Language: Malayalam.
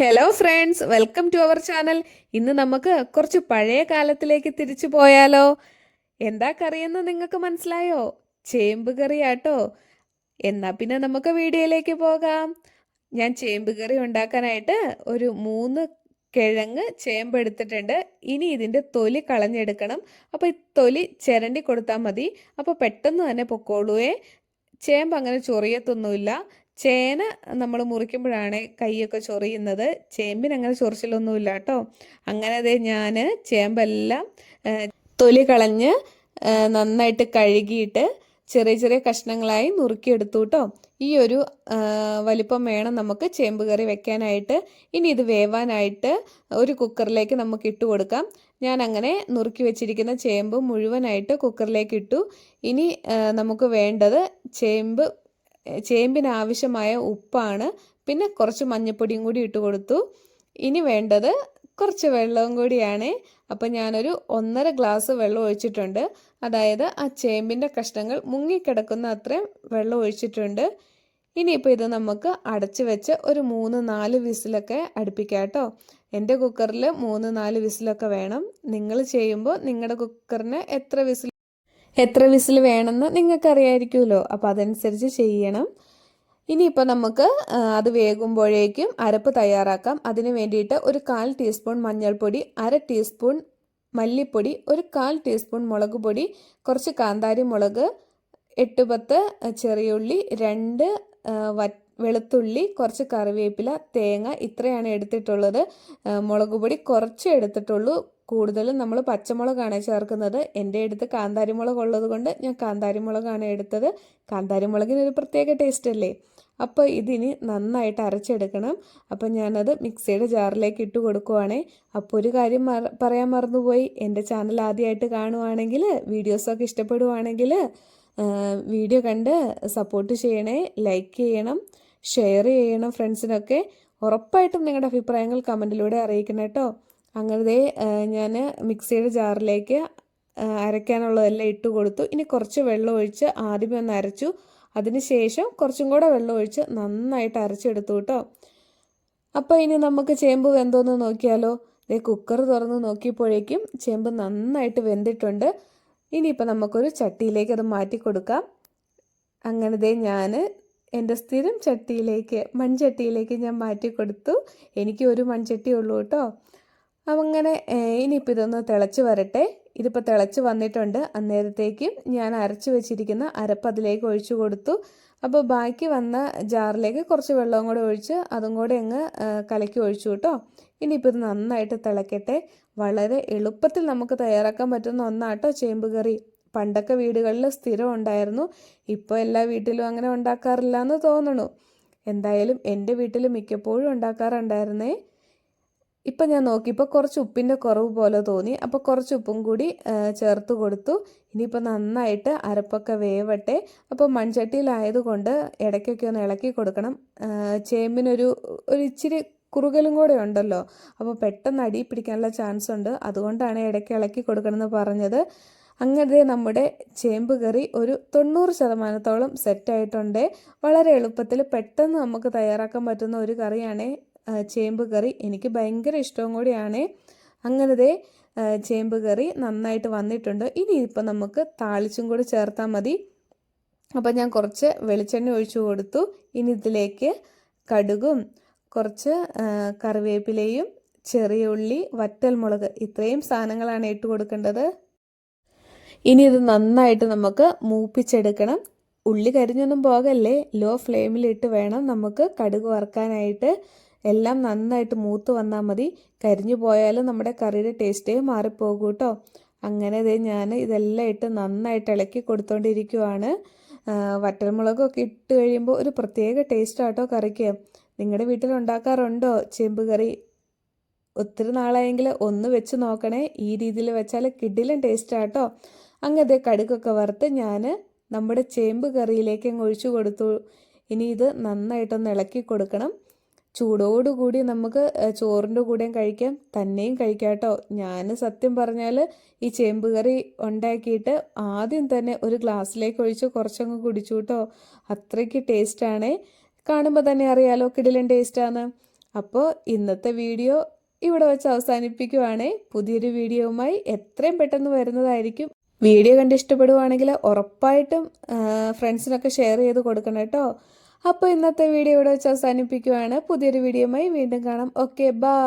Hello friends welcome to our channel ഇന്ന് നമുക്ക് കുറച്ച് പഴയ കാലത്തിലേക്ക് തിരിച്ചു പോയാലോ? എന്താ കറിയെന്ന് നിങ്ങൾക്ക് മനസ്സിലായോ? ചേമ്പ് കറിയാട്ടോ. എന്നാ പിന്നെ നമുക്ക് വീഡിയോയിലേക്ക് പോകാം. ഞാൻ ചേമ്പ് കറി ഉണ്ടാക്കാനായിട്ട് ഒരു മൂന്ന് കിഴങ്ങ് ചേമ്പ് എടുത്തിട്ടുണ്ട്. ഇനി ഇതിന്റെ തൊലി കളഞ്ഞെടുക്കണം. അപ്പോൾ ഈ തൊലി ചിരണ്ടി കൊടുത്താൽ മതി. അപ്പോൾ പെട്ടെന്ന് തന്നെ പൊക്കോളൂ ചേമ്പ് അങ്ങനെ ചൊറിയത്തൊന്നുമില്ല. ചേന നമ്മൾ മുറിക്കുമ്പോഴാണ് കൈയൊക്കെ ചൊറിയുന്നത്. ചേമ്പിന് അങ്ങനെ ചൊറിച്ചിലൊന്നുമില്ല കേട്ടോ അങ്ങനെ അതേ ഞാൻ ചേമ്പെല്ലാം തൊലി കളഞ്ഞ് നന്നായിട്ട് കഴുകിയിട്ട് ചെറിയ ചെറിയ കഷ്ണങ്ങളായി നുറുക്കിയെടുത്തു കേട്ടോ ഈ ഒരു വലിപ്പം വേണം നമുക്ക് ചേമ്പ് കറി വെക്കാനായിട്ട്. ഇനി ഇത് വേവാനായിട്ട് ഒരു കുക്കറിലേക്ക് നമുക്ക് ഇട്ട് കൊടുക്കാം. ഞാൻ അങ്ങനെ നുറുക്കി വെച്ചിരിക്കുന്ന ചേമ്പ് മുഴുവനായിട്ട് കുക്കറിലേക്ക് ഇട്ടു. ഇനി നമുക്ക് വേണ്ടത് ചേമ്പ് ചേമ്പിന് ആവശ്യമായ ഉപ്പാണ്. പിന്നെ കുറച്ച് മഞ്ഞൾപ്പൊടിയും കൂടി ഇട്ട് കൊടുത്തു. ഇനി വേണ്ടത് കുറച്ച് വെള്ളവും കൂടിയാണ്. അപ്പം ഞാനൊരു ഒന്നര ഗ്ലാസ് വെള്ളം ഒഴിച്ചിട്ടുണ്ട്. അതായത് ആ ചേമ്പിന്റെ കഷ്ണങ്ങൾ മുങ്ങിക്കിടക്കുന്ന അത്രയും വെള്ളം ഒഴിച്ചിട്ടുണ്ട്. ഇനിയിപ്പോൾ ഇത് നമുക്ക് അടച്ച് വെച്ച് ഒരു മൂന്ന് നാല് വിസിലൊക്കെ അടുപ്പിക്കാം കേട്ടോ. എന്റെ കുക്കറിൽ മൂന്ന് നാല് വിസിലൊക്കെ വേണം. നിങ്ങൾ ചെയ്യുമ്പോൾ നിങ്ങളുടെ കുക്കറിന് എത്ര വിസിൽ എത്ര വിസിൽ വേണമെന്ന് നിങ്ങൾക്കറിയായിരിക്കുമല്ലോ. അപ്പോൾ അതനുസരിച്ച് ചെയ്യണം. ഇനിയിപ്പോൾ നമുക്ക് അത് വേകുമ്പോഴേക്കും അരപ്പ് തയ്യാറാക്കാം. അതിന് വേണ്ടിയിട്ട് ഒരു കാൽ ടീസ്പൂൺ മഞ്ഞൾപ്പൊടി അര ടീസ്പൂൺ മല്ലിപ്പൊടി ഒരു കാൽ ടീസ്പൂൺ മുളക് പൊടി കുറച്ച് കാന്താരി മുളക് എട്ട് പത്ത് ചെറിയുള്ളി രണ്ട് വെളുത്തുള്ളി കുറച്ച് കറിവേപ്പില തേങ്ങ ഇത്രയാണ് എടുത്തിട്ടുള്ളത്. മുളക് പൊടി കുറച്ച് എടുത്തിട്ടുള്ളൂ. കൂടുതലും നമ്മൾ പച്ചമുളകാണ് ചേർക്കുന്നത്. എന്റെ അടുത്ത് കാന്താരി മുളക് ഉള്ളത് കൊണ്ട് ഞാൻ കാന്താരി മുളകാണ് എടുത്തത്. കാന്താരി മുളകിന് ഒരു പ്രത്യേക ടേസ്റ്റ് അല്ലേ? അപ്പോൾ ഇതിന് നന്നായിട്ട് അരച്ചെടുക്കണം. അപ്പം ഞാനത് മിക്സിയുടെ ജാറിലേക്ക് ഇട്ട് കൊടുക്കുവാണേ. അപ്പോൾ ഒരു കാര്യം പറയാൻ മറന്നുപോയി. എന്റെ ചാനൽ ആദ്യമായിട്ട് കാണുവാണെങ്കിൽ വീഡിയോസൊക്കെ ഇഷ്ടപ്പെടുവാണെങ്കിൽ വീഡിയോ കണ്ട് സപ്പോർട്ട് ചെയ്യണേ. ലൈക്ക് ചെയ്യണം. ഷെയർ ചെയ്യണം ഫ്രണ്ട്സിനൊക്കെ ഉറപ്പായിട്ടും നിങ്ങളുടെ അഭിപ്രായങ്ങൾ കമന്റിലൂടെ അറിയിക്കണം കേട്ടോ. അങ്ങനെ ഞാൻ മിക്സിയുടെ ജാറിലേക്ക് അരയ്ക്കാനുള്ളതെല്ലാം ഇട്ട് കൊടുത്തു. ഇനി കുറച്ച് വെള്ളം ഒഴിച്ച് ആദ്യമേ ഒന്ന് അരച്ചു. അതിനുശേഷം കുറച്ചും കൂടെ വെള്ളം ഒഴിച്ച് നന്നായിട്ട് അരച്ചെടുത്തു കേട്ടോ. അപ്പോൾ ഇനി നമുക്ക് ചേമ്പ് വെന്തോന്ന് നോക്കിയാലോ? ദേ കുക്കർ തുറന്ന് നോക്കിയപ്പോഴേക്കും ചേമ്പ് നന്നായിട്ട് വെന്തിട്ടുണ്ട്. ഇനിയിപ്പോൾ നമുക്കൊരു ചട്ടിയിലേക്ക് അത് മാറ്റി കൊടുക്കാം. അങ്ങനെ ദേ ഞാൻ എന്റെ സ്ഥിരം ചട്ടിയിലേക്ക് മൺചട്ടിയിലേക്ക് ഞാൻ മാറ്റി കൊടുത്തു. എനിക്ക് ഒരു മൺചട്ടി ഉള്ളൂ കേട്ടോ. അപ്പം അങ്ങനെ ഇനിയിപ്പോൾ ഇതൊന്ന് തിളച്ച് വരട്ടെ. ഇതിപ്പോൾ തിളച്ച് വന്നിട്ടുണ്ട്. അന്നേരത്തേക്കും ഞാൻ അരച്ച് വെച്ചിരിക്കുന്ന അരപ്പ് അതിലേക്ക് ഒഴിച്ചു കൊടുത്തു. അപ്പോൾ ബാക്കി വന്ന ജാറിലേക്ക് കുറച്ച് വെള്ളവും കൂടെ ഒഴിച്ച് അതും കൂടെ അങ്ങ് കലക്കി ഒഴിച്ചു കേട്ടോ. ഇനിയിപ്പോൾ ഇത് നന്നായിട്ട് തിളക്കട്ടെ. വളരെ എളുപ്പത്തിൽ നമുക്ക് തയ്യാറാക്കാൻ പറ്റുന്ന ഒന്നാട്ടോ ചേമ്പ് കറി. പണ്ടൊക്കെ വീടുകളിൽ സ്ഥിരം ഉണ്ടായിരുന്നു. ഇപ്പോൾ എല്ലാ വീട്ടിലും അങ്ങനെ ഉണ്ടാക്കാറില്ല എന്ന് തോന്നണു. എന്തായാലും എന്റെ വീട്ടിൽ മിക്കപ്പോഴും ഉണ്ടാക്കാറുണ്ടായിരുന്നേ. ഇപ്പം ഞാൻ നോക്കിയപ്പോൾ കുറച്ച് ഉപ്പിന്റെ കുറവ് പോലെ തോന്നി. അപ്പോൾ കുറച്ച് ഉപ്പും കൂടി ചേർത്ത് കൊടുത്തു. ഇനിയിപ്പോൾ നന്നായിട്ട് അരപ്പൊക്കെ വേവട്ടെ. അപ്പോൾ മൺചട്ടിയിലായതുകൊണ്ട് ഇടയ്ക്കൊക്കെ ഒന്ന് ഇളക്കി കൊടുക്കണം. ചേമ്പിനൊരു ഒരു ഇച്ചിരി കുറുകലും കൂടെ ഉണ്ടല്ലോ. അപ്പോൾ പെട്ടെന്ന് അടി പിടിക്കാനുള്ള ചാൻസ് ഉണ്ട്. അതുകൊണ്ടാണ് ഇടയ്ക്ക് ഇളക്കി കൊടുക്കണമെന്ന് പറഞ്ഞത്. അങ്ങനെ നമ്മുടെ ചേമ്പ് കറി ഒരു തൊണ്ണൂറ് ശതമാനത്തോളം സെറ്റായിട്ടുണ്ട് വളരെ എളുപ്പത്തിൽ പെട്ടെന്ന് നമുക്ക് തയ്യാറാക്കാൻ പറ്റുന്ന ഒരു കറിയാണ്. ചേമ്പ് കറി എനിക്ക് ഭയങ്കര ഇഷ്ടവും കൂടിയാണ്. അങ്ങനത്തെ ചേമ്പ് കറി നന്നായിട്ട് വന്നിട്ടുണ്ട്. ഇനി ഇപ്പം നമുക്ക് താളിച്ചും കൂടി ചേർത്താൽ മതി. അപ്പം ഞാൻ കുറച്ച് വെളിച്ചെണ്ണ ഒഴിച്ചു കൊടുത്തു. ഇനി ഇതിലേക്ക് കടുകും കുറച്ച് കറിവേപ്പിലയും ചെറിയ ഉള്ളി വറ്റൽ മുളക് ഇത്രയും സാധനങ്ങളാണ് ഇട്ട് കൊടുക്കേണ്ടത്. ഇനി ഇത് നന്നായിട്ട് നമുക്ക് മൂപ്പിച്ചെടുക്കണം. ഉള്ളി കരിഞ്ഞൊന്നും പോകല്ലേ? ലോ ഫ്ലെയിമിലിട്ട് വേണം നമുക്ക് കടുക് വറുക്കാനായിട്ട്. എല്ലാം നന്നായിട്ട് മൂത്ത് വന്നാൽ മതി. കരിഞ്ഞു പോയാലും നമ്മുടെ കറിയുടെ ടേസ്റ്റേ മാറിപ്പോകും കേട്ടോ. അങ്ങനെ ദേ ഞാൻ ഇതെല്ലാം ഇട്ട് നന്നായിട്ട് ഇളക്കി കൊടുത്തോണ്ടിരിക്കുവാണ്. വറ്റൽമുളകൊക്കെ ഇട്ട് കഴിയുമ്പോൾ ഒരു പ്രത്യേക ടേസ്റ്റ് ആട്ടോ കറിക്ക്. നിങ്ങളുടെ വീട്ടിൽ ഉണ്ടാക്കാറുണ്ടോ ചേമ്പ് കറി? ഒത്തിരി നാളായെങ്കിൽ ഒന്ന് വെച്ച് നോക്കണേ. ഈ രീതിയിൽ വെച്ചാൽ കിഡിലും ടേസ്റ്റ് ആട്ടോ അങ്ങനത്തെ കടുക്കൊക്കെ വറുത്ത് ഞാൻ നമ്മുടെ ചേമ്പ് കറിയിലേക്ക് ഒഴിച്ചു കൊടുത്തു. ഇനി ഇത് നന്നായിട്ടൊന്ന് ഇളക്കി കൊടുക്കണം. ചൂടോടുകൂടി നമുക്ക് ചോറിന്റെ കൂടെയും കഴിക്കാം. തന്നെയും കഴിക്കാം ഞാൻ സത്യം പറഞ്ഞാൽ ഈ ചേമ്പ് കറി ഉണ്ടാക്കിയിട്ട് ആദ്യം തന്നെ ഒരു ഗ്ലാസ്സിലേക്ക് ഒഴിച്ച് കുറച്ചങ്ങ് കുടിച്ചു കേട്ടോ അത്രയ്ക്ക് ടേസ്റ്റാണ് കാണുമ്പോൾ തന്നെ അറിയാലോ കിടിലൻ ടേസ്റ്റാണ് അപ്പോൾ ഇന്നത്തെ വീഡിയോ ഇവിടെ വെച്ച് അവസാനിപ്പിക്കുവാണേ. പുതിയൊരു വീഡിയോവുമായി എത്രയും പെട്ടെന്ന് വരുന്നതായിരിക്കും. വീഡിയോ കണ്ട് ഇഷ്ടപ്പെടുവാണെങ്കിൽ ഉറപ്പായിട്ടും ഫ്രണ്ട്സിനൊക്കെ ഷെയർ ചെയ്ത് കൊടുക്കണം കേട്ടോ അപ്പോൾ ഇന്നത്തെ വീഡിയോ ഇവിടെ വെച്ച് അവസാനിപ്പിക്കുവാണ്. പുതിയൊരു വീഡിയോയുമായി വീണ്ടും കാണാം. Okay bye